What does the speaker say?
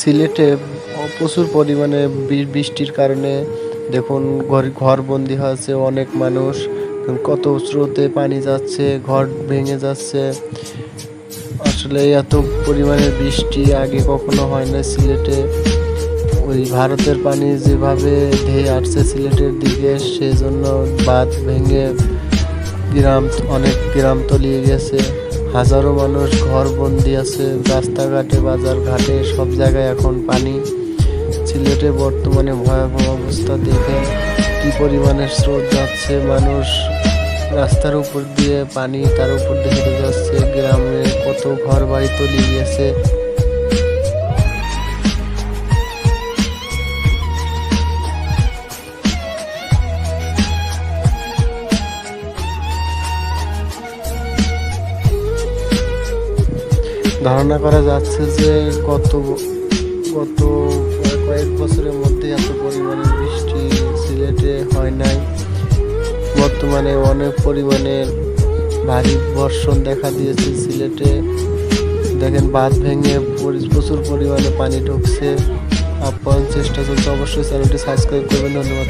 সিলেটে প্রচুর পরিমাণে বৃষ্টির কারণে দেখুন ঘর ঘরবন্দি হয়েছে অনেক মানুষ। কত স্রোতে পানি যাচ্ছে, ঘর ভেঙে যাচ্ছে। আসলে এত পরিমাণে বৃষ্টি আগে কখনো হয় না সিলেটে। ওই ভারতের পানি যেভাবে ধেয়ে আসছে সিলেটের দিকে, সেজন্য বাঁধ ভেঙে গ্রাম অনেক গ্রাম তলিয়ে গেছে। হাজারো মানুষ ঘর বন্দি আছে, রাস্তাঘাটে বাজার ঘাটে সব জায়গায় এখন পানি। সিলেটে বর্তমানে ভয়াবহ অবস্থা দেখে কি পরিমাণে স্রোত যাচ্ছে। মানুষ রাস্তার উপর দিয়ে পানি তার উপর দিয়ে যাচ্ছে, গ্রামে কত ঘর বাড়ি তলিয়ে গেছে। ধারণা করা যাচ্ছে যে গত গত কয়েক বছরের মধ্যে এত পরিমাণে বৃষ্টি সিলেটে হয় নাই। বর্তমানে অনেক পরিমাণে ভারী বর্ষণ দেখা দিয়েছে সিলেটে। দেখেন বাঁধ ভেঙে প্রচুর পরিমাণে পানি ঢুকছে। আপ্যায়ন চেষ্টা চলছে অবশ্যই চ্যানেলটি সাবস্ক্রাইব করবেন। ধন্যবাদ